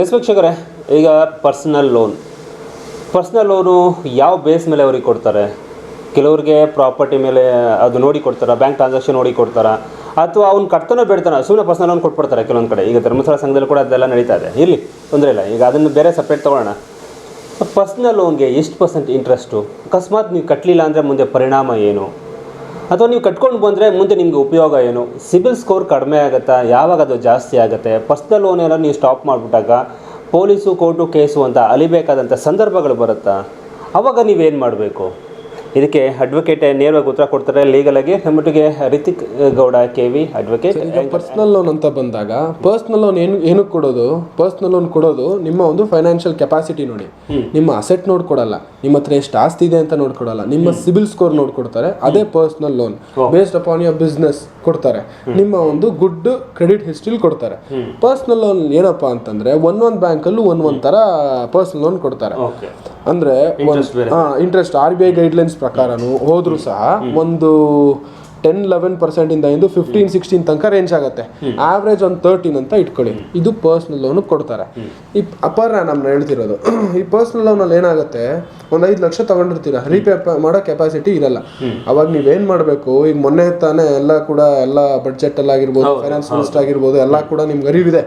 S ವೀಕ್ಷಕರೇ, ಈಗ personal loan personal loan ಯಾವ ಬೇಸ್ ಮೇಲೆ ಅವ್ರಿಗೆ ಕೊಡ್ತಾರೆ? ಕೆಲವ್ರಿಗೆ ಪ್ರಾಪರ್ಟಿ ಮೇಲೆ ಅದು ನೋಡಿ ಕೊಡ್ತಾರೆ? ಬ್ಯಾಂಕ್ ಟ್ರಾನ್ಸಾಕ್ಷನ್ ನೋಡಿ ಕೊಡ್ತಾರೆ? ಅಥವಾ ಅವ್ನು ಕಟ್ತಾನೋ ಬಿಡ್ತಾನೆ ಸುಮ್ಮನೆ ಪರ್ಸನಲ್ ಲೋನ್ ಕೊಟ್ಬಿಡ್ತಾರೆ ಕೆಲವೊಂದು ಕಡೆ. ಈಗ ಧರ್ಮಸ್ಥಳ ಸಂಘದಲ್ಲಿ ಕೂಡ ಅದೆಲ್ಲ ನಡೀತಾ ಇದೆ. ಇಲ್ಲಿ, ತೊಂದರೆ ಇಲ್ಲ. ಈಗ ಅದನ್ನು ಬೇರೆ ಸಪ್ರೇಟ್ ತೊಗೊಳ್ಳೋಣ. ಪರ್ಸ್ನಲ್ ಲೋನ್ಗೆ ಎಷ್ಟು ಪರ್ಸೆಂಟ್ ಇಂಟ್ರೆಸ್ಟು ಅಕಸ್ಮಾತ್ ನೀವು ಕಟ್ಟಲಿಲ್ಲ ಅಂದರೆ ಮುಂದೆ ಪರಿಣಾಮ ಏನು? ಅಥವಾ ನೀವು ಕಟ್ಕೊಂಡು ಬಂದರೆ ಮುಂದೆ ನಿಮಗೆ ಉಪಯೋಗ ಏನು? ಸಿಬಿಲ್ ಸ್ಕೋರ್ ಕಡಿಮೆ ಆಗುತ್ತಾ? ಯಾವಾಗ ಅದು ಜಾಸ್ತಿ ಆಗುತ್ತೆ? ಪರ್ಸ್ನಲ್ ಲೋನ್ ಎಲ್ಲ ನೀವು ಸ್ಟಾಪ್ ಮಾಡಿಬಿಟ್ಟಾಗ ಪೊಲೀಸು, ಕೋರ್ಟು ಕೇಸು ಅಂತ ಅಲಿಬೇಕಾದಂಥ ಸಂದರ್ಭಗಳು ಬರುತ್ತಾ? ಅವಾಗ ನೀವೇನು ಮಾಡಬೇಕು? ಇದಕ್ಕೆ ಅಡ್ವೊಕೇಟ್ ನೇರವಾಗಿ ಉತ್ತರ ಕೊಡ್ತಾರೆ ಲೀಗಲ್ ಆಗಿ. ನಮ್ಮೊಟ್ಟಿಗೆ Ritik Gowda K V advocate personal loan ಅಂತ ಬಂದಾಗ ಪರ್ಸನಲ್ ಲೋನ್ ಏನು ಏನಕ್ಕೆ ಕೊಡೋದು? ಪರ್ಸನಲ್ ಲೋನ್ ಕೊಡೋದು ನಿಮ್ಮ ಒಂದು ಫೈನಾನ್ಷಿಯಲ್ ಕೆಪಾಸಿಟಿ ನೋಡಿ. ನಿಮ್ಮ ಅಸೆಟ್ ನೋಡ್ಕೊಡಲ್ಲ ನಿಮ್ಮ ಹತ್ರ ಎಷ್ಟು ಆಸ್ತಿ ಇದೆ ಅಂತ ನೋಡ್ಕೊಡಲ್ಲ ನಿಮ್ಮ ಸಿಬಿಲ್ ಸ್ಕೋರ್ ನೋಡ್ಕೊಡ್ತಾರೆ ಅದೇ personal loan based upon your business ಕೊಡ್ತಾರೆ. ನಿಮ್ಮ ಒಂದು ಗುಡ್ ಕ್ರೆಡಿಟ್ ಹಿಸ್ಟ್ರಿಲ್ ಕೊಡ್ತಾರೆ. ಪರ್ಸನಲ್ ಲೋನ್ ಏನಪ್ಪಾ ಅಂತಂದ್ರೆ ಒನ್ ಒನ್ ಬ್ಯಾಂಕಲ್ಲೂ ಒಂದ್ ಒಂದ್ ತರ ಪರ್ಸನಲ್ ಲೋನ್ ಕೊಡ್ತಾರೆ. ಅಂದ್ರೆ interest R B I guidelines ಪ್ರಕಾರನು ಹೋದರೂ ಸಹ ಒಂದು ಟೆನ್ ಲೆವೆನ್ ಪರ್ಸೆಂಟ್ ಇಂದ ಇಂದು ಫಿಫ್ಟೀನ್ ಸಿಕ್ಸ್ಟೀನ್ ತನಕ ರೇಂಜ್ ಆಗುತ್ತೆ. ಆವ್ರೇಜ್ ಒಂದು ತರ್ಟೀನ್ ಅಂತ ಇಟ್ಕೊಳ್ಳಿ. ಇದು ಪರ್ಸನಲ್ ಲೋನ್ ಕೊಡ್ತಾರೆ. ಈ ಅಪರ್ ನಮ್ನ ಹೇಳ್ತಿರೋದು ಈ ಪರ್ಸನಲ್ ಲೋನ್ ಅಲ್ಲಿ ಏನಾಗುತ್ತೆ ಒಂದ್ ಐದು ಲಕ್ಷ ತಗೊಂಡಿರ್ತೀರಾ ರೀಪೇ ಮಾಡೋ ಕೆಪಾಸಿಟಿ ಇರಲ್ಲ. ಅವಾಗ ನೀವೇನ್ ಮಾಡ್ಬೇಕು ಈಗ ಮೊನ್ನೆ ತಾನೇ ಎಲ್ಲ ಕೂಡ ಎಲ್ಲ ಬಡ್ಜೆಟ್ ಎಲ್ಲ ಆಗಿರ್ಬೋದು ಫೈನಾನ್ಸ್ ಮಿನಿಸ್ಟರ್ ಆಗಿರ್ಬೋದು ಎಲ್ಲ ಕೂಡ ನಿಮ್ಗೆ ಅರಿವಿದೆ.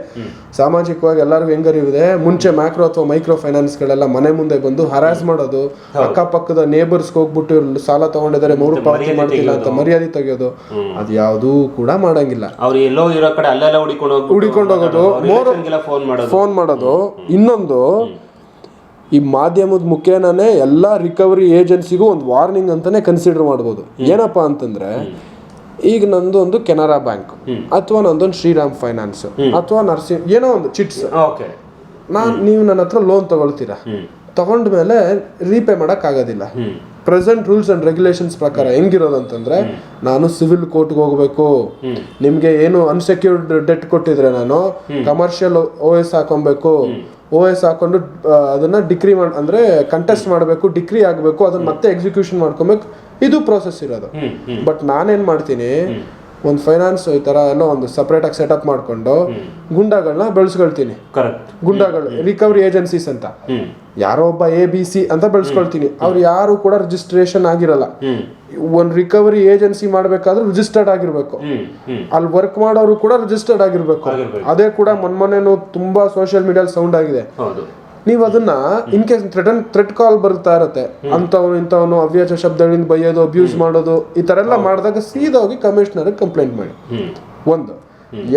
ಸಾಮಾಜಿಕವಾಗಿ ಎಲ್ಲರಿಗೂ ಹೆಂಗ್ ಅರಿವಿದೆ ಮುಂಚೆ ಮ್ಯಾಕ್ರೋ ಅಥವಾ ಮೈಕ್ರೋ ಫೈನಾನ್ಸ್ ಗಳೆಲ್ಲ ಮನೆ ಮುಂದೆ ಬಂದು ಹರಾಸ್ ಮಾಡೋದು ಅಕ್ಕಪಕ್ಕದ ನೇಬರ್ಸ್ ಹೋಗ್ಬಿಟ್ಟು ಸಾಲ ತಗೊಂಡಿದ್ದಾರೆ ಮೂರು ಪಾವತಿ ಮಾಡ್ತಿಲ್ಲ ಅಂತ ಮರ್ಯಾದೆ ತೆಗೆಯೋದು ಅದು ಯಾವುದೂ ಕೂಡ ಮಾಡಂಗಿಲ್ಲ. ಅವ್ರು ಎಲ್ಲೋ ಇರೋ ಕಡೆ ಅಲ್ಲೆಲ್ಲ ಹುಡಿಕೊಂಡು ಹುಡಿಕೊಂಡು ಹೋಗೋದು, ಫೋನ್ ಮಾಡೋದು. ಫೋನ್ ಮಾಡೋದು. ಇನ್ನೊಂದು ಈ ಮಾಧ್ಯಮದ ಮುಖೇನೇ ಎಲ್ಲ ರಿಕವರಿ ಏಜೆನ್ಸಿಗೂ ಒಂದು ವಾರ್ನಿಂಗ್ ಅಂತಾನೆ ಕನ್ಸಿಡರ್ ಮಾಡ್ಬೋದು. ಏನಪ್ಪ ಅಂತಂದ್ರೆ ಈಗ ನಂದು ಒಂದು ಕೆನರಾ ಬ್ಯಾಂಕ್ ಅಥವಾ ನಂದೊಂದು ಶ್ರೀರಾಮ್ ಫೈನಾನ್ಸ್ ಅಥವಾ ನರ್ಸಿಂಗ್ ಏನೋ ಒಂದು ಚಿಟ್ಸ್. ಓಕೆ. ನಾನ್ ನೀವು ನನ್ನ ಹತ್ರ ಲೋನ್ ತಗೊಳ್ತೀರಾ? ತಗೊಂಡ್ಮೇಲೆ ರೀಪೇ ಮಾಡಕ್ ಆಗೋದಿಲ್ಲ ಪ್ರೆಸೆಂಟ್ ರೂಲ್ಸ್ ಅಂಡ್ ರೆಗ್ಯುಲೇಷನ್ಸ್ ಪ್ರಕಾರ ಹೆಂಗಿರೋದಂತಂದ್ರೆ ನಾನು ಸಿವಿಲ್ ಕೋರ್ಟ್ಗೆ ಹೋಗ್ಬೇಕು. ನಿಮ್ಗೆ ಏನು ಅನ್ಸೆಕ್ಯೂರ್ಡ್ ಡೆಟ್ ಕೊಟ್ಟಿದ್ರೆ ನಾನು ಕಮರ್ಷಿಯಲ್ ಓ ಎಸ್ ಹಾಕೊಬೇಕು. ಓ ಎಸ್ ಹಾಕೊಂಡು ಅದನ್ನ ಡಿಕ್ರಿ ಮಾಡ್ ಅಂದ್ರೆ ಕಂಟೆಸ್ಟ್ ಮಾಡಬೇಕು ಡಿಕ್ರಿ ಆಗಬೇಕು ಅದನ್ನ ಮತ್ತೆ ಎಕ್ಸಿಕ್ಯೂಷನ್ ಮಾಡ್ಕೊಬೇಕು. ಇದು ಪ್ರೋಸೆಸ್ ಇರೋದು. ಬಟ್ ನಾನೇನ್ ಮಾಡ್ತೀನಿ ಒಂದು ಫೈನಾನ್ಸ್ ಈ ತರ ಏನೋ ಒಂದು ಸಪ್ರೇಟ್ ಆಗಿ ಸೆಟಪ್ ಮಾಡ್ಕೊಂಡು ಗುಂಡಾಗಳನ್ನ ಬೆಳೆಸ್ಕೊಳ್ತೀನಿ. ಗುಂಡಾಗಳು ರಿಕವರಿ ಏಜೆನ್ಸೀಸ್ ಅಂತ. ಯಾರೋ ಒಬ್ಬ ಎ ಬಿ ಸಿ ಅಂತ ಬೆಳೆಸ್ಕೊಳ್ತೀನಿ. ಅವ್ರು ಯಾರು ಕೂಡ ರಿಜಿಸ್ಟ್ರೇಷನ್ ಆಗಿರಲ್ಲ. ಒಂದ್ ರಿಕವರಿ ಏಜೆನ್ಸಿ ಮಾಡ್ಬೇಕಾದ್ರೆ ರಿಜಿಸ್ಟರ್ಡ್ ಆಗಿರ್ಬೇಕು. ಅಲ್ಲಿ ವರ್ಕ್ ಮಾಡೋರು ಕೂಡ ರಿಜಿಸ್ಟರ್ಡ್ ಆಗಿರ್ಬೇಕು. ಅದೇ ಕೂಡ ಮೊನ್ಮೊನ್ನೆ ತುಂಬಾ ಸೋಷಿಯಲ್ ಮೀಡಿಯಲ್ಲಿ ಸೌಂಡ್ ಆಗಿದೆ. ನೀವು ಅದನ್ನ in case threaten threat call ಬರ್ತಾ ಇರತ್ತೆ. ಅಂತವನು ಇಂಥವನು ಅವ್ಯಾಚ ಶಬ್ದಗಳಿಂದ ಬೈಯೋದು ಅಬ್ಯೂಸ್ ಮಾಡೋದು ಈ ತರ ಎಲ್ಲ ಮಾಡಿದಾಗ ಸೀದಾ ಹೋಗಿ ಕಮಿಷನರ್ ಕಂಪ್ಲೇಂಟ್ ಮಾಡಿ. ಒಂದು.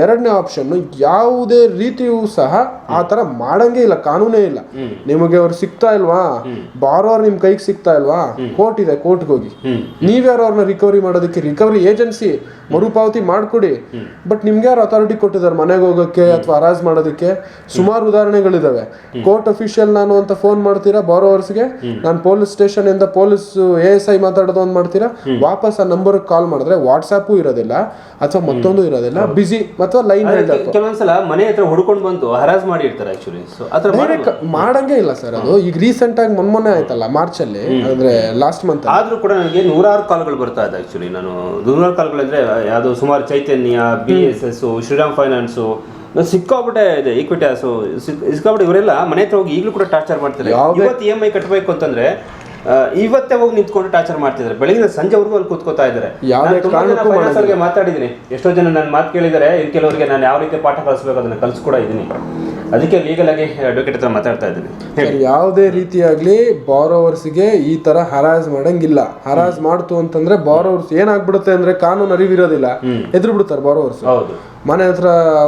ಎರಡನೇ ಆಪ್ಷನ್ ಯಾವುದೇ ರೀತಿಯೂ ಸಹ ಆ ತರ ಮಾಡಂಗೆ ಇಲ್ಲ ಕಾನೂನೇ ಇಲ್ಲ. ನಿಮಗೆ ಅವ್ರು ಸಿಗ್ತಾ ಇಲ್ವಾ? ಬಾರೋರ್ ನಿಮ್ ಕೈಗೆ ಸಿಗ್ತಾ ಇಲ್ವಾ? ಕೋರ್ಟ್ ಇದೆ ಕೋರ್ಟ್ಗೆ ಹೋಗಿ. ನೀವ್ಯಾರು ಅವ್ರನ್ನ ರಿಕವರಿ ಮಾಡೋದಕ್ಕೆ? ರಿಕವರಿ ಏಜೆನ್ಸಿ ಮರುಪಾವತಿ ಮಾಡ್ಕೊಡಿ. ಬಟ್ ನಿಮ್ಗೆ ಯಾರು ಅಥಾರಿಟಿ ಕೊಟ್ಟಿದ್ದಾರೆ ಮನೆಗೆ ಹೋಗೋಕ್ಕೆ ಅಥವಾ ಅರಾಜ್ ಮಾಡೋದಕ್ಕೆ? ಸುಮಾರು ಉದಾಹರಣೆಗಳಿದಾವೆ. ಕೋರ್ಟ್ ಅಫಿಷಿಯಲ್ ನಾನು ಅಂತ ಫೋನ್ ಮಾಡ್ತೀರಾ ಬಾರೋವರ್ಸ್ಗೆ? ನಾನು ಪೊಲೀಸ್ ಸ್ಟೇಷನ್ ಇಂದ ಪೊಲೀಸ್ ಎ ಎಸ್ ಐ ಮಾತಾಡೋದು ಅಂತ ಮಾಡ್ತೀರಾ? ವಾಪಸ್ ಆ ನಂಬರ್ ಕಾಲ್ ಮಾಡಿದ್ರೆ ವಾಟ್ಸಾಪು ಇರೋದಿಲ್ಲ ಅಥವಾ ಮತ್ತೊಂದು ಇರೋದಿಲ್ಲ ಬಿಸಿ ಅಥವಾ ಲೈನ್ ಕೆಲವೊಂದ್ಸಲ ಮನೆ ಹತ್ರ ಹುಡ್ಕೊಂಡು ಬಂತು ಹರಾಜ್ ಮಾಡಿ ಇರ್ತಾರೆ ಆಕ್ಚುಲಿ ಸೊ ಡೈರೆಕ್ಟ್ ಮಾಡಂಗೆ ಇಲ್ಲ ಸರ್ ಅದು. ಈಗ ರೀಸೆಂಟ್ ಆಗಿ ಮೊನ್ನೆ ಆಯ್ತಲ್ಲ ಮಾರ್ಚ್ ಅಲ್ಲಿ ಅಂದ್ರೆ ಲಾಸ್ಟ್ ಮಂತ್ ಆದ್ರೂ ಕೂಡ ನನಗೆ ನೂರಾರು ಕಾಲ್ಗಳು ಬರ್ತಾ ಇದೆ ಆಕ್ಚುಲಿ ನಾನು ನೂರಾರು ಕಾಲ್ಗಳು ಅಂದ್ರೆ ಯಾವುದು ಸುಮಾರು Chaitanya B S S Shriram finance ಸಿಕ್ಕಾಬಿಟ್ಟೆ ಇದೆ ಈಕ್ವಿಟಾಸು ಸಿಕ್ಕಾಬಿಟ್ಟೆ ಇವರೆಲ್ಲ ಮನೆ ಹತ್ರ ಹೋಗಿ ಈಗಲೂ ಕೂಡ ಟಾರ್ಚರ್ ಮಾಡ್ತಾರೆ ಇವತ್ತು ಇ ಎಂ ಐ ಕಟ್ಟಬೇಕು ಅಂತಂದ್ರೆ ಆ, ಇವತ್ತೇ ಹೋಗಿ ನಿಂತ್ಕೊಂಡು ಟಾರ್ಚರ್ ಮಾಡ್ತಿದ್ದಾರೆ. ಬೆಳಗಿನ ಸಂಜೆವರೆಗೂ ಅಲ್ಲಿ ಕೂತ್ಕೋತಾ ಇದ್ದಾರೆ. ಯಾವ್ದೇ ಮಾತಾಡಿದ್ದೀನಿ. ಎಷ್ಟೋ ಜನ ನನ್ನ ಮಾತು ಕೇಳಿದ್ದಾರೆ. ಇನ್ನು ಕೆಲವರಿಗೆ ನಾನು ಯಾವ ರೀತಿ ಪಾಠ ಕಲಿಸ್ಬೇಕು ಅದನ್ನ ಕಲಿಸ್ ಕೂಡ ಇದ್ದೀನಿ. ಅದಕ್ಕೆ ಲೀಗಲ್ ಆಗಿ ಅಡ್ವೊಕೇಟ್ ಹತ್ರ ಮಾತಾಡ್ತಾ ಇದ್ದೀನಿ. ಯಾವುದೇ ರೀತಿಯಾಗ್ಲಿ ಬಾರೋವರ್ಸ್ಗೆ ಈ ತರ ಹರಾಜ್ ಮಾಡಂಗಿಲ್ಲ. ಹರಾಜ್ ಮಾಡ್ತು ಅಂತಂದ್ರೆ ಬಾರೋವರ್ಸ್ ಏನಾಗ್ಬಿಡುತ್ತೆ ಅಂದ್ರೆ ಕಾನೂನು ಅರಿವಿರೋದಿಲ್ಲ. ಎದುರು ಬಿಡ್ತಾರೆ ಬಾರೋವರ್ಸ್ ಹೌದು. ಮನೆ ಹತ್ರ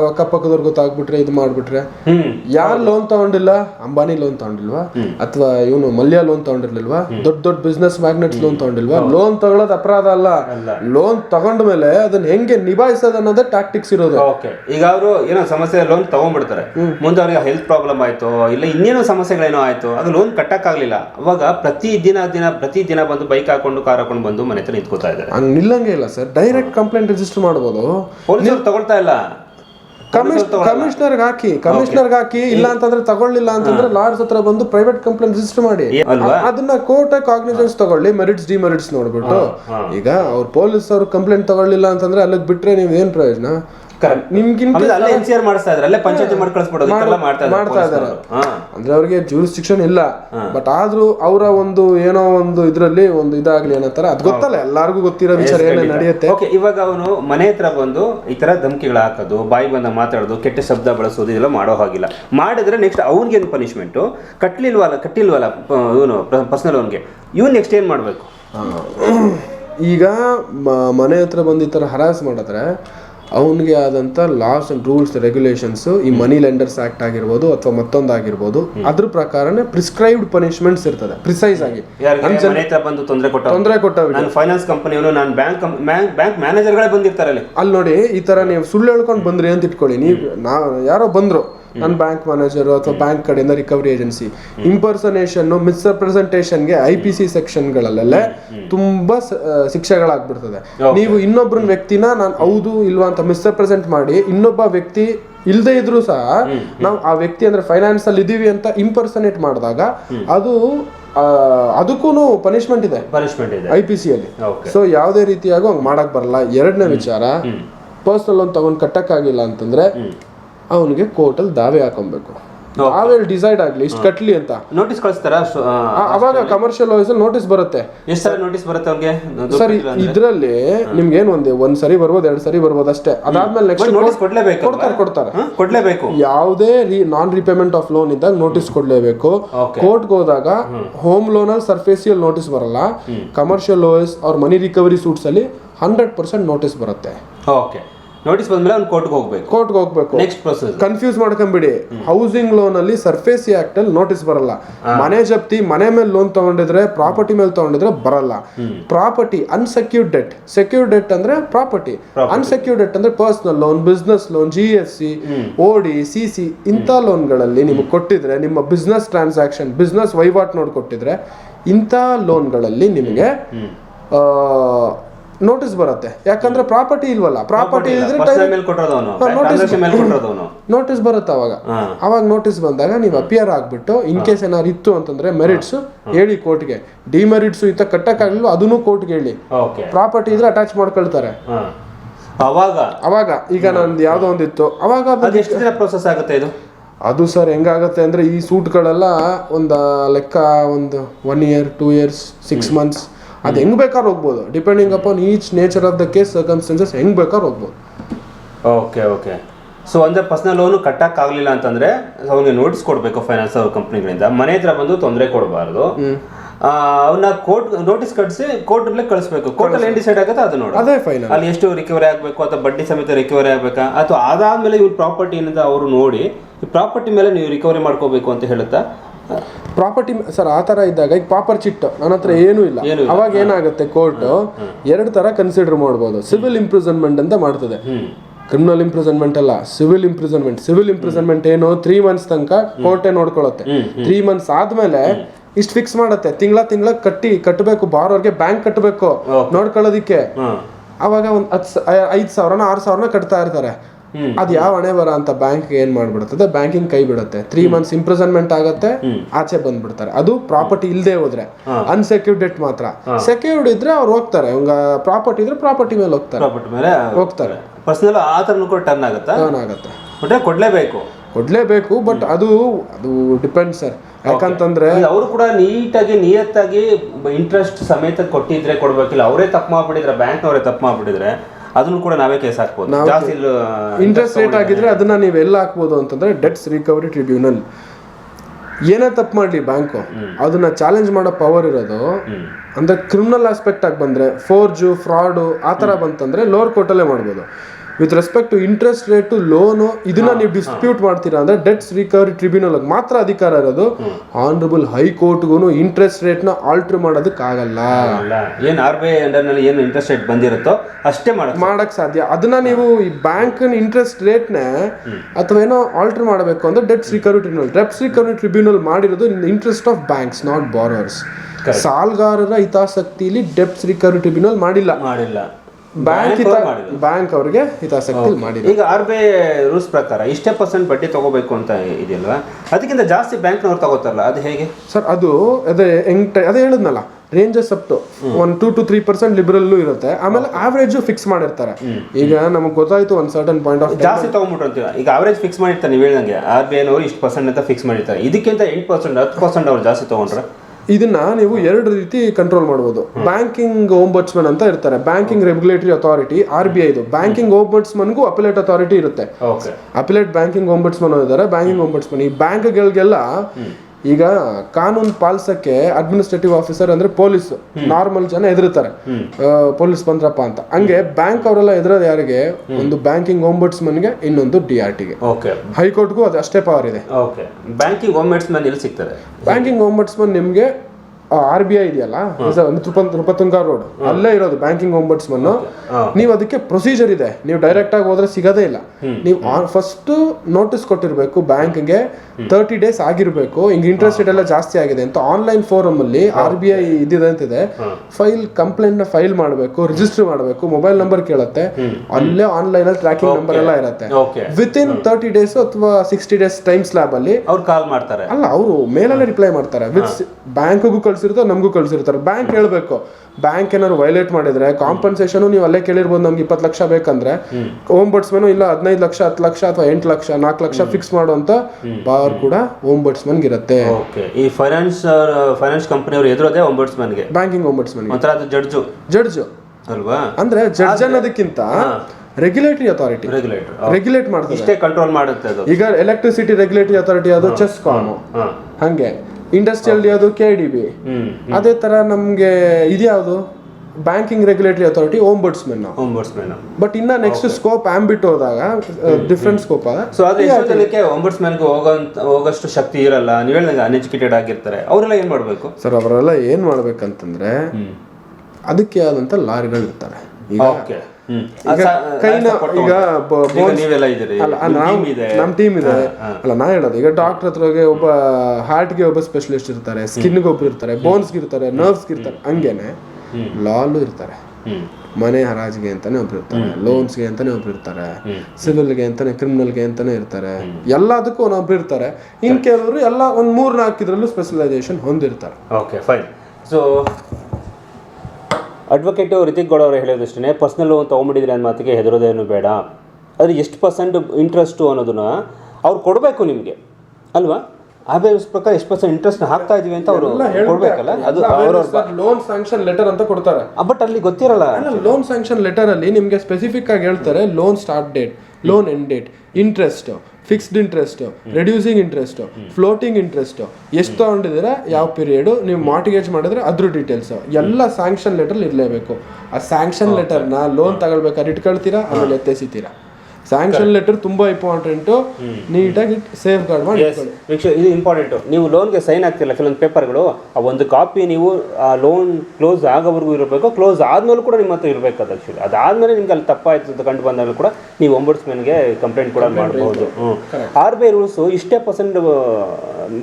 ಅಕ್ಕಪಕ್ಕದವ್ರು ಗೊತ್ತಾಗ್ಬಿಟ್ರೆ ಇದು ಮಾಡ್ಬಿಟ್ರೆ. ಹ್ಮ್. ಯಾರು ಲೋನ್ ತಗೊಂಡಿಲ್ಲ? ಅಂಬಾನಿ ಲೋನ್ ತಗೊಂಡಿಲ್ವಾ? ಅಥವಾ ಇವನು ಮಲ್ಯ ಲೋನ್ ತಗೊಂಡಿರ್ಲಿಲ್ವಾ? ದೊಡ್ಡ ದೊಡ್ಡ ಬಿಸ್ನೆಸ್ ಮ್ಯಾಗ್ನೆಟ್ಸ್ ಲೋನ್ ತಗೊಂಡಿಲ್ವಾ? ಲೋನ್ ತಗೊಳ್ಳೋದು ಅಪರಾಧ ಅಲ್ಲ. ಲೋನ್ ತಗೊಂಡ ಮೇಲೆ ಅದನ್ನ ಹೆಂಗೆ ನಿಭಾಯಿಸೋದು ಅನ್ನೋದೇ ಟ್ಯಾಕ್ಟಿಕ್ಸ್ ಇರೋದು. ಈಗ ಅವರು ಏನೋ ಸಮಸ್ಯೆ ಲೋನ್ ತಗೊಂಡ್ಬಿಡ್ತಾರೆ. ಮುಂದೆ ಅವ್ರಿಗೆ ಹೆಲ್ತ್ ಪ್ರಾಬ್ಲಮ್ ಆಯ್ತು ಇಲ್ಲ ಇನ್ನೇನೋ ಸಮಸ್ಯೆಗಳೇನೋ ಆಯ್ತು ಅದು ಲೋನ್ ಕಟ್ಟಕ್ಕಾಗ್ಲಿಲ್ಲ. ಅವಾಗ ಪ್ರತಿ ದಿನ ದಿನ ಪ್ರತಿ ದಿನ ಬಂದು ಬೈಕ್ ಹಾಕೊಂಡು ಕಾರ್ ಹಾಕೊಂಡು ಬಂದು ಮನೆ ಹತ್ರ ನಿಂತ್ಕೋತಾ ಇದ್ದಾರೆ. ಹಂಗ್ ನಿಲ್ಲಂಗೆ ಇಲ್ಲ ಸರ್. ಡೈರೆಕ್ಟ್ ಕಂಪ್ಲೇಂಟ್ ರಿಜಿಸ್ಟರ್ ಮಾಡ್ಬೋದು. ಪೊಲೀಸರು ತಗೊಳ್ತಾ ಇಲ್ಲ ಕಮಿಷನರ್ಗೆ ಹಾಕಿ ಕಮಿಷನರ್ ಹಾಕಿ ಇಲ್ಲ ಅಂತಂದ್ರೆ ತಗೊಳ್ಳಿಲ್ಲ ಅಂತಂದ್ರೆ ಲಾರ್ಡ್ಸ್ ಹತ್ರ ಬಂದು ಪ್ರೈವೇಟ್ ಕಂಪ್ಲೇಂಟ್ ರಿಜಿಸ್ಟರ್ ಮಾಡಿ. ಅದನ್ನ ಕೋರ್ಟ್ ಕಾಗ್ನಿಜೆನ್ಸ್ ತಗೊಳ್ಳಿ ಮೆರಿಟ್ಸ್ ಡಿಮೆರಿಟ್ಸ್ ನೋಡ್ಬಿಟ್ಟು. ಈಗ ಅವ್ರ ಪೊಲೀಸ್ ಅವ್ರು ಕಂಪ್ಲೇಂಟ್ ತಗೊಳ್ಳಿಲ್ಲ ಅಂತಂದ್ರೆ ಅಲ್ಲಿಗೆ ಬಿಟ್ರೆ ನೀವು ಏನ್ ಪ್ರಯೋಜನ? Correct. ನಿಮ್ಗಿಂತ ಆಮೇಲೆ ಅಲ್ಲೇ ಎನ್ ಸಿ ಆರ್ ಮಾಡಿಸ್ತಾ ಇದ್ದಾರೆ ಅಲ್ಲೇ ಪಂಚಾಯತಿ ಮಾಡಿ ಕಳಿಸ್ಬಿಡೋದು ಇದೆಲ್ಲ ಮಾಡ್ತಾ ಇದ್ದಾರೆ ಮಾಡ್ತಾ ಇದ್ದಾರೆ. ಅಂದ್ರೆ ಅವ್ರಿಗೆ ಜೂರಿಸ್ಟಿಕ್ಷನ್ ಇಲ್ಲ. ಬಟ್ ಆದ್ರೂ ಅವರ ಒಂದು ಏನೋ ಒಂದು ಇದ್ರಲ್ಲಿ ಒಂದು ಇದಾಗ್ಲಿ ಅನ್ನೋ ಅದು ಗೊತ್ತಲ್ಲ ಎಲ್ಲಾರ್ಗೂ ಗೊತ್ತಿರೋ ವಿಚಾರ ಏನೇ ನಡೆಯುತ್ತೆ. ಓಕೆ ಇವಾಗ ಅವನು ಮನೆ ಹತ್ರ ಬಂದು ಈ ತರ ಧಮಕಿಗಳು ಹಾಕೋದು ಬಾಯಿ ಬಂದ ಮಾತಾಡೋದು ಕೆಟ್ಟ ಶಬ್ದ ಬಳಸೋದು ಇದೆಲ್ಲ ಮಾಡೋ ಹಾಗಿಲ್ಲ. ಮಾಡಿದ್ರೆ ನೆಕ್ಸ್ಟ್ ಅವ್ನಿಗೇನು ಪನಿಷ್ಮೆಂಟು ಕಟ್ಲಿಲ್ವಲ್ಲ ಕಟ್ಟಿಲ್ವಲ್ಲ ಇವನು ಪರ್ಸನಲ್ ಅವನಿಗೆ. ಇವ್ನು ನೆಕ್ಸ್ಟ್ ಏನು ಮಾಡಬೇಕು? ಈಗ ಮನೆ ಹತ್ರ ಬಂದು ಈ ತರ ಹರಾಸ್ ಮಾಡಿದ್ರೆ ಅವನಿಗೆ ಆದಂಥ ಲಾಸ್ ಅಂಡ್ ರೂಲ್ಸ್ ರೆಗ್ಯುಲೇಷನ್ಸ್ ಈ ಮನಿ ಲೆಂಡರ್ಸ್ ಆಕ್ಟ್ ಆಗಿರ್ಬೋದು ಅಥವಾ ಮತ್ತೊಂದು ಆಗಿರ್ಬೋದು ಅದ್ರ ಪ್ರಕಾರನೇ ಪ್ರಿಸ್ಕ್ರೈಬ್ಡ್ ಪನಿಷ್ಮೆಂಟ್ಸ್ ಇರ್ತದೆ ಪ್ರಿಸೈಸ್ ಆಗಿ. ಬಂದು ತೊಂದರೆ ಕೊಟ್ಟ ತೊಂದರೆ ಫೈನಾನ್ಸ್ ಕಂಪನಿಯವನು ನಾನು ಬ್ಯಾಂಕ್ ಬ್ಯಾಂಕ್ ಮ್ಯಾನೇಜರ್ಗಳೇ ಬಂದಿರ್ತಾರೆ ಅಲ್ಲಿ. ಅಲ್ಲಿ ನೋಡಿ ಈ ತರ ನೀವು ಸುಳ್ಳು ಹೇಳ್ಕೊಂಡು ಬಂದ್ರಿ ಅಂತ ಇಟ್ಕೊಳ್ಳಿ. ನೀವು ನಾ ಯಾರೋ ಬಂದ್ರು ನನ್ನ ಬ್ಯಾಂಕ್ ಮ್ಯಾನೇಜರ್ ಅಥವಾ ಬ್ಯಾಂಕ್ ಕಡೆಯಿಂದ ರಿಕವರಿ ಏಜೆನ್ಸಿ ಇಂಪರ್ಸನೇಷನ್ ಮಿಸ್ರೆಪ್ರೆಸೆಂಟೇಷನ್ಗೆ ಐ ಪಿ ಸಿ ಸೆಕ್ಷನ್ಗಳಲ್ಲೇ ತುಂಬಾ ಶಿಕ್ಷೆಗಳಾಗ್ಬಿಡ್ತದೆ. ನೀವು ಇನ್ನೊಬ್ಬರ ವ್ಯಕ್ತಿನ ನಾನು ಹೌದು ಇಲ್ವಾ ಅಂತ ಮಿಸ್ರೆಪ್ರೆಸೆಂಟ್ ಮಾಡಿ ಇನ್ನೊಬ್ಬ ವ್ಯಕ್ತಿ ಇಲ್ಲದೆ ಇದ್ರೂ ಸಹ ನಾವು ಆ ವ್ಯಕ್ತಿ ಅಂದ್ರೆ ಫೈನಾನ್ಸ್ ಅಲ್ಲಿ ಇದೀವಿ ಅಂತ ಇಂಪರ್ಸನೇಟ್ ಮಾಡಿದಾಗ ಅದು ಅದಕ್ಕೂ ಪನಿಷ್ಮೆಂಟ್ ಇದೆ. ಪನಿಷ್ಮೆಂಟ್ ಇದೆ. ಐ ಪಿ ಸಿ ಅಲ್ಲಿ. ಸೊ ಯಾವುದೇ ರೀತಿಯಾಗೂ ಹಂಗೆ ಮಾಡಕ್ ಬರಲ್ಲ. ಎರಡನೇ ವಿಚಾರ ಪರ್ಸನಲ್ ಲೋನ್ ತಗೊಂಡ್ ಕಟ್ಟಕ್ಕಾಗಿಲ್ಲ ಅಂತಂದ್ರೆ ಅವನಿಗೆ ಕೋರ್ಟಲ್ಲಿ ದಾವೆ ಹಾಕೊಬೇಕು. ದಾವೆ ಡಿಸೈಡ್ ಆಗ್ಲಿ ಇಷ್ಟು ಕಟ್ಲಿ ಅಂತ. ನೋಟಿಸ್ ಕಳಿಸ್ತಾರ? ಅವಾಗ ಕಮರ್ಷಿಯಲ್ ವಾಯ್ಸ್ ನೋಟಿಸ್ ಬರುತ್ತೆ. ಎಷ್ಟು ಸಲ ನೋಟಿಸ್ ಬರುತ್ತೆ ಅವ್ರಿಗೆ? ಸರ್ ಇದ್ರಲ್ಲಿ ನಿಮ್ಗೆ ಏನು ಒಂದೇ ಒಂದ್ ಸರಿ ಬರ್ಬೋದು ಎರಡ್ ಸರಿ ಬರ್ಬೋದು ಅಷ್ಟೇ. ಅದಾದ್ಮೇಲೆ ನೆಕ್ಸ್ಟ್ ನೋಟಿಸ್ ಕೊಡ್ಲೇಬೇಕು ಕೊಡ್ತಾರೆ ಕೊಡ್ತಾರೆ. ಕೊಡ್ಲೇಬೇಕು. ಯಾವುದೇ ನಾನ್ ರಿಪೇಮೆಂಟ್ ಆಫ್ ಲೋನ್ ಇದ್ದಾಗ ನೋಟಿಸ್ ಕೊಡ್ಲೇಬೇಕು. ಕೋರ್ಟ್ ಕೋರ್ಟ್ಗೆ ಹೋದಾಗ ಹೋಮ್. ಲೋನ್ ಅಲ್ಲಿ ಸರ್ಫೇಸಿಯಲ್ ನೋಟಿಸ್ ಬರಲ್ಲ. ಕಮರ್ಷಿಯಲ್ ಲೋಯಸ್ ಅವ್ರ ಮನಿ ರಿಕವರಿ ಸೂಟ್ಸ್ ಅಲ್ಲಿ ಹಂಡ್ರೆಡ್ ಪರ್ಸೆಂಟ್ ನೋಟಿಸ್ ಬರುತ್ತೆ. ಓಕೆ ನೋಟಿಸ್ ಬಂದ್ಮೇಲೆ ಅವ್ನು ಕೋರ್ಟ್ಗೆ ಹೋಗ್ಬೇಕು. ಕೋರ್ಟ್ಗೆ ಹೋಗ್ಬೇಕು. ನೆಕ್ಸ್ಟ್ ಪ್ರೊಸೆಸ್ ಕನ್ಫ್ಯೂಸ್ ಮಾಡ್ಕೊಂಬಿಡಿ. ಹೌಸಿಂಗ್ ಲೋನ್ ಅಲ್ಲಿ ಸರ್ಫೇಸಿ ಆಕ್ಟ್ ಅಲ್ಲಿ ನೋಟಿಸ್ ಬರಲ್ಲ. ಮನೆ ಜಪ್ತಿ ಮನೆ ಮೇಲೆ ಲೋನ್ ತಗೊಂಡಿದ್ರೆ ಪ್ರಾಪರ್ಟಿ ಮೇಲೆ ತಗೊಂಡಿದ್ರೆ ಬರಲ್ಲ. Property unsecured debt secured debt ಅಂದ್ರೆ ಪ್ರಾಪರ್ಟಿ ಅನ್ಸೆಕ್ಯೂರ್ಡ್ ಡೆಟ್ ಅಂದ್ರೆ personal loan business loan G S C OD C C ಇಂಥ ಲೋನ್ಗಳಲ್ಲಿ ನಿಮಗೆ ಕೊಟ್ಟಿದ್ರೆ ನಿಮ್ಮ ಬಿಸ್ನೆಸ್ ಟ್ರಾನ್ಸಾಕ್ಷನ್ ಬಿಸ್ನೆಸ್ ವಹಿವಾಟು ನೋಡಿ ಕೊಟ್ಟಿದ್ರೆ ಇಂಥ ಲೋನ್ಗಳಲ್ಲಿ ನಿಮಗೆ ನೋಟಿಸ್ ಬರುತ್ತೆ. ಯಾಕಂದ್ರೆ ಪ್ರಾಪರ್ಟಿ ಇಲ್ವಲ್ಲ ಪ್ರಾಪರ್ಟಿ ಇದ್ರೆ ನೋಟಿಸ್ ಬರುತ್ತೆ. ಅವಾಗ. ಅವಾಗ ನೋಟಿಸ್ ಬಂದಾಗ ನೀವು ಅಪಿಯರ್ ಆಗ್ಬಿಟ್ಟು ಇನ್ ಕೇಸ್ ಏನಾದ್ರು ಇತ್ತು ಅಂತಂದ್ರೆ ಮೆರಿಟ್ಸ್ ಹೇಳಿ ಕೋರ್ಟ್ಗೆ ಡಿಮೆರಿಟ್ಸ್ ಇತ್ತ ಕಟ್ಟಕ್ಕಾಗಲಿಲ್ಲ ಅದನ್ನು ಕೋರ್ಟ್ಗೆ ಹೇಳಿ. ಪ್ರಾಪರ್ಟಿ ಇದ್ರೆ ಅಟ್ಯಾಚ್ ಮಾಡ್ಕೊಳ್ತಾರೆ. ಅವಾಗ? ಅವಾಗ. ಈಗ ನಂದು ಯಾವ್ದೋ ಒಂದಿತ್ತು. ಅವಾಗ ಎಷ್ಟು ದಿನ ಪ್ರೊಸೆಸ್ ಆಗುತ್ತೆ ಇದು? ಅದು ಸರ್ ಹೆಂಗಾಗತ್ತೆ ಅಂದ್ರೆ ಈ ಸೂಟ್ಗಳೆಲ್ಲ ಒಂದು ಲೆಕ್ಕ ಒಂದು one year two years six months ಅದು ಹೆಂಗ್ ಬೇಕಾದ್ರೆ ಹೋಗ್ಬೋದು. Depending upon each nature of the case circumstances ಹೆಂಗ್ ಬೇಕಾದ್ರೆ ಹೋಗ್ಬೋದು. Okay okay. ಸೊ ಅಂದ್ರೆ ಪರ್ಸನಲ್ ಲೋನು ಕಟ್ಟಕ್ಕಾಗಲಿಲ್ಲ ಅಂತಂದ್ರೆ ಅವ್ನಿಗೆ ನೋಟಿಸ್ ಕೊಡಬೇಕು ಫೈನಾನ್ಸ್ ಅವ್ರ ಕಂಪ್ನಿಗಳಿಂದ ಮನೆ ಹತ್ರ ಬಂದು ತೊಂದರೆ ಕೊಡಬಾರ್ದು. ಅವನ್ನ ಕೋರ್ಟ್ ನೋಟಿಸ್ ಕಟ್ಸಿ ಕೋರ್ಟ್ ಕಳಿಸ್ಬೇಕು. ಕೋರ್ಟಲ್ಲಿ ಏನು ಡಿಸೈಡ್ ಆಗುತ್ತೆ ಅದು ನೋಡಿ. ಅದೇ ಫೈನಲ್ ಅಲ್ಲಿ ಎಷ್ಟು ರಿಕವರಿ ಆಗಬೇಕು ಅಥವಾ ಬಡ್ಡಿ ಸಮೇತ ರಿಕವರಿ ಆಗಬೇಕಾ? ಅಥವಾ ಅದಾದ್ಮೇಲೆ ಇವ್ರ ಪ್ರಾಪರ್ಟಿ ಏನಿದೆ ಅವರು ನೋಡಿ ಪ್ರಾಪರ್ಟಿ ಮೇಲೆ ನೀವು ರಿಕವರಿ ಮಾಡ್ಕೋಬೇಕು ಅಂತ ಹೇಳುತ್ತಾ? ಪ್ರಾಪರ್ಟಿ ಸರ್ ಆ ತರ ಇದ್ದಾಗ ಈಗ ಪಾಪರ್ ಚಿಟ್ ನನ್ನ ಹತ್ರ ಏನೂ ಇಲ್ಲ. ಅವಾಗ ಏನಾಗುತ್ತೆ ಕೋರ್ಟ್ ಎರಡು ತರ ಕನ್ಸಿಡರ್ ಮಾಡ್ಬೋದು. ಸಿವಿಲ್ ಇಂಪ್ರಿಸನ್ಮೆಂಟ್ ಅಂತ ಮಾಡ್ತದೆ. ಕ್ರಿಮಿನಲ್ ಇಂಪ್ರಿಸನ್ಮೆಂಟ್ ಅಲ್ಲ ಸಿವಿಲ್ ಇಂಪ್ರಿಸನ್ಮೆಂಟ್ ಸಿವಿಲ್ ಇಂಪ್ರಿಸನ್ಮೆಂಟ್ ಏನು? ತ್ರೀ ಮಂತ್ಸ್ ತನಕ ಕೋರ್ಟೇ ನೋಡ್ಕೊಳ್ಳುತ್ತೆ ತ್ರೀ ಮಂತ್ಸ್ ಆದ್ಮೇಲೆ ಇಷ್ಟು ಫಿಕ್ಸ್ ಮಾಡುತ್ತೆ. ತಿಂಗಳ ತಿಂಗಳ ಕಟ್ಟಿ ಕಟ್ಟಬೇಕು ಬಾರೋರ್ಗೆ ಬ್ಯಾಂಕ್ ಕಟ್ಟಬೇಕು ನೋಡ್ಕೊಳ್ಳೋದಿಕ್ಕೆ. ಅವಾಗ ಒಂದು ಹತ್ತು ಐದು ಸಾವಿರನ ಆರು ಸಾವಿರನ ಕಟ್ತಾ ಇರ್ತಾರೆ. ಅದು ಯಾವ ಹಣೆ ಬರ ಅಂತ ಬ್ಯಾಂಕ್ ಏನ್ ಮಾಡ್ಬಿಡುತ್ತದೆ ಬ್ಯಾಂಕಿಂಗ್ ಕೈ ಬಿಡುತ್ತೆ. ತ್ರೀ ಮಂತ್ಸ್ ಇಂಪ್ರಿಸನ್ಮೆಂಟ್ ಆಗುತ್ತೆ ಆಚೆ ಬಂದ್ಬಿಡ್ತಾರೆ. ಅದು ಪ್ರಾಪರ್ಟಿ ಇಲ್ಲದೆ ಹೋದ್ರೆ ಅನ್ಸೆಕ್ಯೂರ್ಡ್ ಡೆಟ್ ಮಾತ್ರ. ಸೆಕ್ಯೂರ್ಡ್ ಇದ್ರೆ ಅವ್ರು ಹೋಗ್ತಾರೆ. ಇವಾಗ ಪ್ರಾಪರ್ಟಿ ಇದ್ರೆ ಪ್ರಾಪರ್ಟಿ ಮೇಲೆ ಹೋಗ್ತಾರೆ. ಹೋಗ್ತಾರೆ. ಪರ್ಸನಲ್ ಆ ಕೂಡ ಟರ್ನ್ ಆಗುತ್ತಾ? ಟರ್ನ್ ಆಗುತ್ತೆ. ಕೊಡಲೇಬೇಕು. ಕೊಡ್ಲೇಬೇಕು ಬಟ್ ಅದು ಅದು ಡಿಪೆಂಡ್ ಸರ್ ಯಾಕಂತಂದ್ರೆ ಅವರು ಕೂಡ ನೀಟಾಗಿ ನಿಯತ್ತಾಗಿ ಇಂಟ್ರೆಸ್ಟ್ ಸಮೇತ ಕೊಟ್ಟಿದ್ರೆ ಕೊಡ್ಬೇಕಿಲ್ಲ. ಅವರೇ ತಪ್ಪು ಮಾಡ್ಬಿಟ್ಟಿದ್ರೆ ಬ್ಯಾಂಕ್ನವರೇ ತಪ್ಪು ಮಾಡ್ಬಿಟ್ಟಿದ್ರೆ ಅದನ್ನು ಕೂಡ ನಾವೇ ಕೇಸ್ ಹಾಕ್ಬೋದು. ಜಾಸ್ತಿ ಇಂಟ್ರೆಸ್ಟ್ ರೇಟ್ ಆಗಿದ್ರೆ ಅದನ್ನ ನೀವು ಎಲ್ಲ ಹಾಕ್ಬೋದು ಅಂತಂದ್ರೆ ಡೆಟ್ಸ್ ರಿಕವರಿ ಟ್ರಿಬ್ಯುನಲ್ ಏನೇ ತಪ್ಪು ಮಾಡಲಿ ಬ್ಯಾಂಕು ಅದನ್ನ ಚಾಲೆಂಜ್ ಮಾಡೋ ಪವರ್ ಇರೋದು ಅಂದ್ರೆ ಕ್ರಿಮಿನಲ್ ಆಸ್ಪೆಕ್ಟ್ ಆಗಿ ಬಂದ್ರೆ ಫೋರ್ಜು ಫ್ರಾಡು ಆ ಥರ ಬಂತಂದ್ರೆ ಲೋರ್ ಕೋರ್ಟಲ್ಲೇ ಮಾಡ್ಬೋದು. With respect to interest rate loan ಇದನ್ನ ನೀವು ಡಿಸ್ಪ್ಯೂಟ್ ಮಾಡ್ತೀರಾ ಅಂದ್ರೆ ಡೆಟ್ಸ್ ರಿಕವರಿ ಟ್ರಿಬ್ಯುನಲ್ ಮಾತ್ರ ಅಧಿಕಾರ ಇರೋದು. ಆನರಬಲ್ ಹೈಕೋರ್ಟ್ಗೂ ಇಂಟ್ರೆಸ್ಟ್ ರೇಟ್ನ ಆಲ್ಟರ್ ಮಾಡೋದಕ್ಕಾಗಲ್ಲ ಆಗಲ್ಲ. ಏನು ಆರ್ ಬಿ ಐ ಅಂಡರ್ನಲ್ಲಿ ಏನು ಇಂಟ್ರೆಸ್ಟ್ ರೇಟ್ ಬಂದಿರುತ್ತೋ ಅಷ್ಟೇ ಮಾಡಕ್ ಸಾಧ್ಯ. ಅದನ್ನ ನೀವು ಈ ಬ್ಯಾಂಕ್ ಇಂಟ್ರೆಸ್ಟ್ ರೇಟ್ನ ಅಥವಾ ಏನೋ ಆಲ್ಟರ್ ಮಾಡಬೇಕು ಅಂದ್ರೆ debts recovery tribunal debts recovery tribunal ಮಾಡಿರೋದು interest of banks not borrowers ಸಾಲ್ಗಾರರ ಹಿತಾಸಕ್ತಿಲಿ ಡೆಪ್ಸ್ ರಿಕವರಿ ಟ್ರಿಬ್ಯುನಲ್ ಮಾಡಿಲ್ಲ. ಮಾಡಿಲ್ಲ. ಬ್ಯಾಂಕ್. ಬ್ಯಾಂಕ್ ಅವರಿಗೆ ಹಿತಾಸಕ್ತಿ ಮಾಡಿ ಈಗ ಆರ್ ಬಿ ಐ ರೂಲ್ಸ್ ಪ್ರಕಾರ ಇಷ್ಟೇ ಪರ್ಸೆಂಟ್ ಬಡ್ಡಿ ತಗೋಬೇಕು ಅಂತ ಇದೆಯಲ್ಲ ಅದಕ್ಕಿಂತ ಜಾಸ್ತಿ ಬ್ಯಾಂಕ್ನವ್ರು ತಗೋತಾರಲ್ಲ ಅದು ಹೇಗೆ? ಸರ್ ಅದು ಅದೇ ಹೆಂಗ್ ಅದೇ ಹೇಳಿದ್ನಲ್ಲ ranges up to one two two three percent liberal ಇರುತ್ತೆ. ಆಮೇಲೆ ಆವರೇಜ್ ಫಿಕ್ಸ್ ಮಾಡಿರ್ತಾರೆ. ಈಗ ನಮಗೆ ಗೊತ್ತಾಯ್ತು ಒಂದು ಸರ್ಟನ್ ಪಾಯಿಂಟ್ ಆಫ್ ಜಾಸ್ತಿ ತಗೊಂಡ್ಬಿಟ್ಟು ಈಗ ಆವರೇಜ್ ಫಿಕ್ಸ್ ಮಾಡಿರ್ತಾರೆ ನೀವು ಹೇಳ್ದಂಗೆ. ಆರ್ ಬಿ ಐನವರು ಇಷ್ಟು ಪರ್ಸೆಂಟ್ ಅಂತ ಫಿಕ್ಸ್ ಮಾಡಿರ್ತಾರೆ. ಇದಕ್ಕಿಂತ ಎಂಟು ಪರ್ಸೆಂಟ್ ಹತ್ತು ಪರ್ಸೆಂಟ್ ಅವ್ರು ಜಾಸ್ತಿ ತಗೊಂಡ್ರೆ? ಇದನ್ನ ನೀವು ಎರಡು ರೀತಿ ಕಂಟ್ರೋಲ್ ಮಾಡ್ಬೋದು. ಬ್ಯಾಂಕಿಂಗ್ ಓಂಬರ್ಟ್ಸ್ಮನ್ ಅಂತ ಇರ್ತಾರೆ. Banking regulatory authority R B ಐದು ಬ್ಯಾಂಕಿಂಗ್ ಓಂಬರ್ಟ್ಸ್ಮನ್ಗೂ ಅಪಿಲೇಟ್ ಅಥಾರಿಟಿ ಇರುತ್ತೆ. ಅಪಿಲೇಟ್ ಬ್ಯಾಂಕಿಂಗ್ ಓಂಬರ್ಟ್ಸ್ಮನ್ ಇದ್ದಾರೆ. ಬ್ಯಾಂಕಿಂಗ್ ಓಂಬರ್ಟ್ಸ್ಮನ್ ಈ ಬ್ಯಾಂಕ್ಗಳಿಗೆಲ್ಲ ಈಗ ಕಾನೂನು ಪಾಲಿಸಕ್ಕೆ ಅಡ್ಮಿನಿಸ್ಟ್ರೇಟಿವ್ ಆಫೀಸರ್ ಅಂದ್ರೆ ಪೊಲೀಸ್ ನಾರ್ಮಲ್ ಜನ ಎದುರುತ್ತಾರೆ ಪೊಲೀಸ್ ಬಂದ್ರಪ್ಪ ಅಂತ. ಹಂಗೆ ಬ್ಯಾಂಕ್ ಅವರೆಲ್ಲ ಎದುರೋದು ಯಾರಿಗೆ? ಒಂದು ಬ್ಯಾಂಕಿಂಗ್ ಓಂಬರ್ಟ್ಸ್ಮನ್ಗೆ ಇನ್ನೊಂದು ಡಿ ಆರ್ ಟಿಗೆ ಓಕೆ. ಹೈಕೋರ್ಟ್ಗೂ ಅದು ಅಷ್ಟೇ ಪವರ್ ಇದೆ. ಓಕೆ. ಬ್ಯಾಂಕಿಂಗ್ ಓಂಬರ್ಟ್ಸ್ ಮನ್ ಎಲ್ಲಿ ಸಿಗ್ತಾರೆ? ಬ್ಯಾಂಕಿಂಗ್ ಓಂಬರ್ಟ್ಸ್ಮನ್ ನಿಮ್ಗೆ ಆರ್ ಬಿ ಐ ಇದೆಯಲ್ಲ? ನೃಪತುಂಗ ರೋಡ್ ಅಲ್ಲೇ ಇರೋದು ಬ್ಯಾಂಕಿಂಗ್ ಓಂಬರ್ಟ್ಸ್ಮನ್ ನೀವು ಅದಕ್ಕೆ ಪ್ರೊಸೀಜರ್ ಇದೆ. ನೀವು ಡೈರೆಕ್ಟ್ ಆಗಿ ಹೋದ್ರೆ ಸಿಗೋದೇ ಇಲ್ಲ. ನೀವು ಫಸ್ಟ್ ನೋಟಿಸ್ ಕೊಟ್ಟಿರಬೇಕು ಬ್ಯಾಂಕ್ಗೆ ತರ್ಟಿ ಡೇಸ್ ಆಗಿರಬೇಕು. ಹಿಂಗೆ ಇಂಟ್ರೆಸ್ಟ್ ರೇಟ್ ಎಲ್ಲ ಜಾಸ್ತಿ ಆಗಿದೆ ಅಂತ ಆನ್ಲೈನ್ ಫೋರಮ್ ಅಲ್ಲಿ ಆರ್ ಬಿ ಐ ಇದಿದೆ ಅಂತಿದೆ. ಫೈಲ್ ಕಂಪ್ಲೇಂಟ್ನ ಫೈಲ್ ಮಾಡಬೇಕು ರಿಜಿಸ್ಟರ್ ಮಾಡಬೇಕು ಮೊಬೈಲ್ ನಂಬರ್ ಕೇಳುತ್ತೆ. ಅಲ್ಲೇ ಆನ್ಲೈನ್ ಅಲ್ಲಿ ಟ್ರ್ಯಾಕಿಂಗ್ ನಂಬರ್ ಎಲ್ಲ ಇರುತ್ತೆ. ವಿತ್ ಇನ್ ತರ್ಟಿ ಡೇಸ್ ಅಥವಾ ಸಿಕ್ಸ್ಟಿ ಡೇಸ್ ಟೈಮ್ ಸ್ಲಾಬ್ ಅಲ್ಲಿ ಅವ್ರು ಕಾಲ್ ಮಾಡ್ತಾರೆ. ಅಲ್ಲ ಅವರು ಮೇಲಲ್ಲೇ ರಿಪ್ಲೈ ಮಾಡ್ತಾರೆ. ವಿತ್ ಬ್ಯಾಂಕ್ಗೂ ಕಳ್ಸಿರ್ತಾರೆ ನಮಗೂ ಕಳ್ಸಿರ್ತಾರೆ ಬ್ಯಾಂಕ್ ಹೇಳಬೇಕು. ಬ್ಯಾಂಕ್ ಏನಾದ್ರು ವೈಲೇಟ್ ಮಾಡಿದ್ರೆ ಕಾಂಪನ್ಸೇಷನ್ ನೀವು ಅಲ್ಲೇ ಕೇಳಿರ್ಬೋದು ನಮ್ಗೆ ಇಪ್ಪತ್ತು ಲಕ್ಷ ಬೇಕಂದ್ರೆ. ಓಮ್ ಬಡ್ಸ್ಮನ್ ಇಲ್ಲ ಹದಿನೈದು ಲಕ್ಷ ಹತ್ತು ಲಕ್ಷ ಅಥವಾ ಎಂಟು ಲಕ್ಷ ನಾಲ್ಕು ಲಕ್ಷ ಫಿಕ್ಸ್ ಮಾಡುವಂತ ಪವರ್ ಕೂಡ ಓಮ್ ಬಡ್ಸ್ಮನ್ಗೆ ಇರುತ್ತೆ. ಓಕೆ. ಈ ಫೈನಾನ್ಸ್ ಫೈನಾನ್ಸ್ ಕಂಪನಿಯವರು ಎದುರೋದೇ ಒಂಬರ್ಟ್ಸ್ಮನ್ಗೆ ಬ್ಯಾಂಕಿಂಗ್ ಓಮ್ ಬಡ್ಸ್ಮನ್ಗೆ ಒಂಥರ ಅದು ಜಡ್ಜು ಜಡ್ಜ್ ಅಲ್ವಾ? ಅಂದ್ರೆ ಜಡ್ಜ್ ಅನ್ನೋದಕ್ಕಿಂತ ರೆಗ್ಯುಲೇಟರಿ ಅಥಾರಿಟಿ ರೆಗ್ಯುಲೇಟರ್ ರೆಗ್ಯುಲೇಟ್ ಮಾಡ್ತಾರೆ ಇಷ್ಟೇ ಕಂಟ್ರೋಲ್ ಮಾಡುತ್ತೆ ಅದು. ಈಗ ಎಲೆಕ್ಟ್ರಿಸಿಟಿ ರೆಗ್ಯುಲೇಟರಿ ಅಥಾರಿಟಿ ಅದು ಚೆಸ್ ಕಾಮು ಹಂಗೆ. ಇಂಡಸ್ಟ್ರಿಯಲ್ ಯಾವುದು ಕೆ ಡಿ ಬಿ ಅದೇ ತರ ನಮ್ಗೆ ಇದ್ಯಾವುದು banking regulatory authority ombudsmen ombudsman but ಇನ್ನ ನೆಕ್ಸ್ಟ್ ಸ್ಕೋಪ್ ಆಂಬಿಟ್ ಹೋದಾಗ ಡಿಫ್ರೆಂಟ್ ಸ್ಕೋಪ್ ಸೊ ಜನಕ್ಕೆ ಒಂಬರ್ಟ್ಸ್ಮನ್ಗೆ ಹೋಗೋಂತ ಹೋಗೋಷ್ಟು ಶಕ್ತಿ ಇರಲ್ಲ. ನೀವು ಹೇಳಿದಂಗೆ ಅನ್ಎಜುಕೇಟೆಡ್ ಆಗಿರ್ತಾರೆ. ಅವರೆಲ್ಲ ಏನ್ ಮಾಡಬೇಕು? ಸರ್ ಅವರೆಲ್ಲ ಏನ್ ಮಾಡ್ಬೇಕಂತಂದ್ರೆ ಅದಕ್ಕೆ ಆದಂತ ಲಾರಿಗಳು ಇರ್ತಾರೆ ಈಗ ಕೈನ ಈಗ ಬ- ಈಗ ನೀವೆಲ್ಲ ಇದ್ದೀರಿ. ಅಲ್ಲ ನಿಮ್ ಇದೆ. ನಮ್ಮ ಟೀಮ್ ಇದೆ. ಅಲ್ಲ ನಾ ಹೇಳೋದು ಈಗ ಡಾಕ್ಟರ್ ಹತ್ರಗೆ ಒಬ್ಬ ಹಾರ್ಟ್ಗೆ ಒಬ್ಬ ಸ್ಪೆಷಲಿಸ್ಟ್ ಇರ್ತಾರೆ ಸ್ಕಿನ್ಗೆ ಒಬ್ರು ಇರ್ತಾರೆ ಬೋನ್ಸ್ಗೆ ಇರ್ತಾರೆ ನರ್ವ್ಸ್ಗೆ ಇರ್ತಾರೆ ಹಂಗೇನೆ ಲಾಲು ಇರ್ತಾರೆ. ಮನೆ ಹರಾಜಿಗೆ ಅಂತಾನೆ ಒಬ್ರು ಇರ್ತಾರೆ ಲೋನ್ಸ್ಗೆ ಅಂತಾನೆ ಒಬ್ರು ಇರ್ತಾರೆ ಸಿವಿಲ್ಗೆ ಅಂತಾನೆ ಕ್ರಿಮಿನಲ್ಗೆ ಅಂತಾನೆ ಇರ್ತಾರೆ. ಎಲ್ಲದಕ್ಕೂ ಒಬ್ಬರು ಇರ್ತಾರೆ. ಇನ್ ಕೆಲವರು ಎಲ್ಲ ಒಂದ್ ಮೂರ್ ನಾಲ್ಕು ಇದ್ರಲ್ಲೂ specialization ಹೊಂದಿರ್ತಾರೆ. Okay fine so advocate Rithik Gowda ಅವರು ಹೇಳೋದಷ್ಟೇ ಪರ್ಸ್ನಲ್ ಲೋನ್ ತೊಗೊಂಬಿಟ್ಟಿದ್ರೆ ಅನ್ನೋ ಮಾತಿಗೆ ಹೆದರೋದೇನು ಬೇಡ. ಆದರೆ ಎಷ್ಟು ಪರ್ಸೆಂಟ್ ಇಂಟ್ರೆಸ್ಟು ಅನ್ನೋದನ್ನ ಅವ್ರು ಕೊಡಬೇಕು ನಿಮಗೆ ಅಲ್ವಾ? ಆ ಬೇಸ್ ಪ್ರಕಾರ ಎಷ್ಟು ಪರ್ಸೆಂಟ್ ಇಂಟ್ರೆಸ್ಟ್ ಹಾಕ್ತಾ ಇದೀವಿ ಅಂತ ಅವರು ಕೊಡಬೇಕಲ್ಲ? ಅದು ಲೋನ್ ಸ್ಯಾಂಕ್ಷನ್ ಲೆಟರ್ ಅಂತ ಕೊಡ್ತಾರೆ. ಬಟ್ ಅಲ್ಲಿ ಗೊತ್ತಿರಲ್ಲ. ಲೋನ್ ಸ್ಯಾಂಕ್ಷನ್ ಲೆಟರ್ ಅಲ್ಲಿ ನಿಮಗೆ ಸ್ಪೆಸಿಫಿಕ್ ಆಗಿ ಹೇಳ್ತಾರೆ loan start date loan end date interest fixed interest reducing interest floating interest ಎಷ್ಟು ತಗೊಂಡಿದ್ದೀರಾ? ಯಾವ ಪೀರಿಯಡ್ ನೀವು ಮಾರ್ಟಿಗೇಜ್ ಮಾಡಿದ್ರೆ ಅದ್ರ ಡೀಟೇಲ್ಸ್ ಎಲ್ಲ ಸ್ಯಾಂಕ್ಷನ್ ಲೆಟರ್ ಇರಲೇಬೇಕು. ಆ ಸ್ಯಾಂಕ್ಷನ್ ಲೆಟರ್ನ ಲೋನ್ ತಗೊಳ್ಬೇಕಾದ್ರೆ ಇಟ್ಕೊಳ್ತೀರಾ? ಆಮೇಲೆ ಎತ್ತೆಸಿತೀರಾ? ಸ್ಯಾಂಕ್ಷನ್ ಲೆಟರ್ ತುಂಬಾ ಇಂಪಾರ್ಟೆಂಟ್ ನೀಟಾಗಿ ಸೇವ್ ಗಾರ್ಡ್ ಮಾಡಿ ಇದು ಇಂಪಾರ್ಟೆಂಟ್ ನೀವು ಲೋನ್ಗೆ ಸೈನ್ ಆಗ್ತಿಲ್ಲ ಕೆಲವೊಂದು ಪೇಪರ್ಗಳು ಆ ಒಂದು ಕಾಪಿ ನೀವು ಆ ಲೋನ್ ಕ್ಲೋಸ್ ಆಗೋವರೆಗೂ ಇರಬೇಕು. ಕ್ಲೋಸ್ ಆದ್ಮೇಲೆ ಕೂಡ ನಿಮ್ಮ ಹತ್ರ ಇರಬೇಕು ಅದು ಆಕ್ಚುಲಿ ಅದಾದ್ಮೇಲೆ ನಿಮ್ಗೆ ಅಲ್ಲಿ ತಪ್ಪಾಯ್ತು ಅಂತ ಕಂಡು ಬಂದಾಗ ಕೂಡ ನೀವು ಒಂಬರ್ಸ್ಮೆನ್ಗೆ ಕಂಪ್ಲೇಂಟ್ ಕೂಡ ಮಾಡಬಹುದು ಆರ್ ಬಿ ಐ ರೂಲ್ಸ್ ಇಷ್ಟೇ ಪರ್ಸೆಂಟ್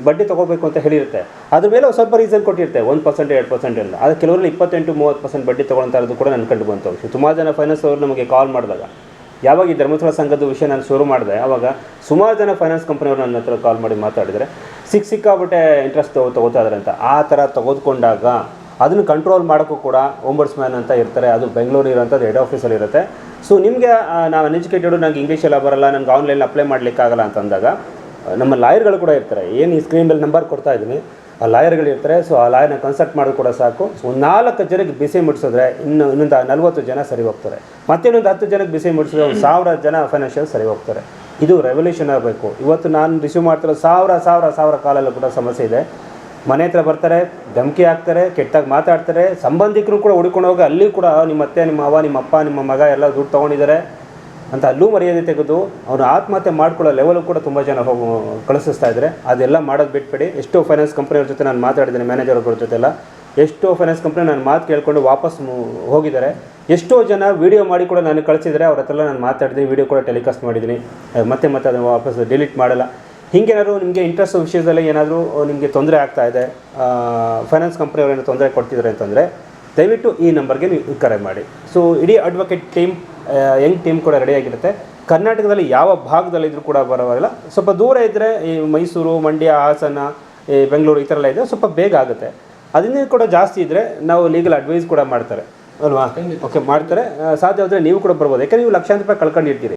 ಬಡ್ಡಿ ತಗೋಬೇಕು ಅಂತ ಹೇಳಿರುತ್ತೆ. ಅದ್ರ ಮೇಲೆ ಸ್ವಲ್ಪ ರೀಸನ್ ಕೊಟ್ಟಿರುತ್ತೆ. ಒಂದು ಪರ್ಸೆಂಟ್ ಎರಡು ಪರ್ಸೆಂಟ್ ಎಲ್ಲ ಅದು ಕೆಲವರಲ್ಲಿ ಇಪ್ಪತ್ತೆಂಟು ಮೂವತ್ತು ಪರ್ಸೆಂಟ್ ಬಡ್ಡಿ ತಗೊಳ್ತಾ ಇರೋದು ಕೂಡ ನನ್ನ ಕಂಡು ಬಂತು. ಸುಮಾರು ಜನ ಫೈನಾನ್ಸ್ ಅವರು ನಮಗೆ ಕಾಲ್ ಮಾಡಿದಾಗ. ಯಾವಾಗ ಈ ಧರ್ಮಸ್ಥಳ ಸಂಘದ ವಿಷಯ ನಾನು ಶುರು ಮಾಡಿದೆ ಆವಾಗ ಸುಮಾರು ಜನ ಫೈನಾನ್ಸ್ ಕಂಪ್ನಿಯವರು ನನ್ನ ಹತ್ರ ಕಾಲ್ ಮಾಡಿ ಮಾತಾಡಿದರೆ ಸಿಕ್ಕ ಸಿಕ್ಕಾಬಿಟ್ಟೆ ಇಂಟ್ರೆಸ್ಟ್ ತಗೋ ತಗೋತಾ ಇದ್ದಾರೆ ಅಂತ. ಆ ಥರ ತೆಗೆದುಕೊಂಡಾಗ ಅದನ್ನು ಕಂಟ್ರೋಲ್ ಮಾಡೋಕ್ಕೂ ಕೂಡ ಓಂಬರ್ಸ್ ಮ್ಯಾನ್ ಅಂತ ಇರ್ತಾರೆ ಅದು ಬೆಂಗಳೂರು ಇರೋಂಥದ್ದು ಹೆಡ್ ಆಫೀಸಲ್ಲಿ ಇರುತ್ತೆ. ಸೊ ನಿಮಗೆ ನಾವು ಅನ್ಎಜುಕೇಟೆಡು ನಂಗೆ ಇಂಗ್ಲೀಷ್ ಎಲ್ಲ ಬರಲ್ಲ ನನಗೆ ಆನ್ಲೈನ್ ಅಪ್ಲೈ ಮಾಡಲಿಕ್ಕಾಗಲ್ಲ ಅಂತ ಅಂದಾಗ ಆ, ನಮ್ಮ ಲಾಯರ್ಗಳು ಕೂಡ ಇರ್ತಾರೆ. ಏನು ಈ ಸ್ಕ್ರೀನ್ ಮೇಲೆ ನಂಬರ್ ಕೊಡ್ತಾ ಇದ್ದೀನಿ? ಆ ಲಾಯರ್ಗಳು ಇರ್ತಾರೆ ಸೊ ಆ ಲಾಯರ್ನ ಕನ್ಸಲ್ಟ್ ಮಾಡೋದು ಕೂಡ ಸಾಕು. ಒಂದು ನಾಲ್ಕು ಜನಕ್ಕೆ ಬಿಸಿ ಮುಟ್ಟಿಸಿದ್ರೆ ಇನ್ನು ಇನ್ನೊಂದು ನಲ್ವತ್ತು ಜನ ಸರಿ ಹೋಗ್ತಾರೆ. ಮತ್ತೆ ಇನ್ನೊಂದು ಹತ್ತು ಜನಕ್ಕೆ ಬಿಸಿ ಮುಟ್ಟಿಸಿದ್ರೆ ಒಂದು ಸಾವಿರ ಜನ ಫೈನಾನ್ಷಿಯಲ್ ಸರಿ ಹೋಗ್ತಾರೆ. ಇದು ರೆವಲ್ಯೂಷನ್ ಆಗಬೇಕು. ಇವತ್ತು ನಾನು ರಿಸೀವ್ ಮಾಡ್ತಿರೋ ಸಾವಿರ ಸಾವಿರ ಸಾವಿರ ಕಾಲಲ್ಲೂ ಕೂಡ ಸಮಸ್ಯೆ ಇದೆ. ಮನೆ ಹತ್ರ ಬರ್ತಾರೆ, ಧಮಕಿ ಹಾಕ್ತಾರೆ ಕೆಟ್ಟಾಗಿ ಮಾತಾಡ್ತಾರೆ. ಸಂಬಂಧಿಕರು ಕೂಡ ಹುಡ್ಕೊಂಡು ಹೋಗಿ ಅಲ್ಲಿ ಕೂಡ ನಿಮ್ಮ ಅತ್ತೆ, ನಿಮ್ಮ ಅವ್ವ ನಿಮ್ಮ ಅಪ್ಪ, ನಿಮ್ಮ ಮಗ ಎಲ್ಲ ದುಡ್ಡು ತೊಗೊಂಡಿದ್ದಾರೆ. ಅಂತ ಅಲ್ಲೂ ಮರ್ಯಾದೆ ತೆಗೆದು ಅವನು ಆತ್ಮಹತ್ಯೆ ಮಾಡ್ಕೊಳ್ಳೋ ಲೆವೆಲ್ ಕೂಡ ತುಂಬ ಜನ ಹೋಗಿ, ಕಳಿಸ್ತಾ ಇದ್ದಾರೆ ಅದೆಲ್ಲ ಮಾಡೋದು ಬಿಟ್ಬಿಡಿ. ಎಷ್ಟೋ ಫೈನಾನ್ಸ್ ಕಂಪ್ನಿಯವ್ರ ಜೊತೆ ನಾನು ಮಾತಾಡಿದ್ದೀನಿ ಮ್ಯಾನೇಜರ್ಗಳ ಜೊತೆ ಎಲ್ಲ ಎಷ್ಟೋ ಫೈನಾನ್ಸ್ ಕಂಪ್ನಿ ನಾನು ಮಾತು ಕೇಳ್ಕೊಂಡು ವಾಪಸ್ ಹೋಗಿದ್ದಾರೆ. ಎಷ್ಟೋ ಜನ ವೀಡಿಯೋ ಮಾಡಿ ಕೂಡ ನಾನು ಕಳಿಸಿದರೆ ಅವ್ರ ಹತ್ರ ನಾನು ಮಾತಾಡಿದ್ದೀನಿ ವೀಡಿಯೋ ಕೂಡ ಟೆಲಿಕಾಸ್ಟ್ ಮಾಡಿದ್ದೀನಿ. ಮತ್ತೆ ಮತ್ತೆ ಅದನ್ನು ವಾಪಸ್ ಡಿಲೀಟ್ ಮಾಡಲ್ಲ. ಹಿಂಗೇನಾದ್ರು ನಿಮಗೆ ಇಂಟ್ರೆಸ್ಟ್ ವಿಷಯದಲ್ಲಿ ಏನಾದರೂ ನಿಮಗೆ ತೊಂದರೆ ಆಗ್ತಾ ಇದೆ ಫೈನಾನ್ಸ್ ಕಂಪ್ನಿಯವ್ರು ಏನೋ ತೊಂದರೆ ಕೊಡ್ತಿದ್ದಾರೆ ಅಂತಂದರೆ, ದಯವಿಟ್ಟು ಈ ನಂಬರ್ಗೆ ನೀವು ಕರೆ ಮಾಡಿ. ಸೊ ಇಡೀ ಅಡ್ವೊಕೇಟ್ ಟೀಮ್ ಯಂಗ್ ಟೀಮ್ ಕೂಡ ರೆಡಿಯಾಗಿರುತ್ತೆ ಕರ್ನಾಟಕದಲ್ಲಿ ಯಾವ ಭಾಗದಲ್ಲಿದ್ದರೂ ಕೂಡ ಬರೋಲ್ಲ ಸ್ವಲ್ಪ ದೂರ ಇದ್ದರೆ ಈ ಮೈಸೂರು ಮಂಡ್ಯ ಹಾಸನ ಈ ಬೆಂಗಳೂರು ಈ ಥರ ಎಲ್ಲ ಇದ್ದರೆ ಸ್ವಲ್ಪ ಬೇಗ ಆಗುತ್ತೆ. ಅದನ್ನೇ ಕೂಡ ಜಾಸ್ತಿ ಇದ್ದರೆ ನಾವು ಲೀಗಲ್ ಅಡ್ವೈಸ್ ಕೂಡ ಮಾಡ್ತಾರೆ. ಅಲ್ವಾ? ಓಕೆ ಮಾಡ್ತಾರೆ. ಸಾಧ್ಯ ಸಾಧ್ಯವಾದರೆ ನೀವು ಕೂಡ ಬರ್ಬೋದು. ಯಾಕಂದ್ರೆ ನೀವು ಲಕ್ಷಾಂತರ ರೂಪಾಯಿ ಕಳ್ಕೊಂಡಿರ್ತೀರಿ.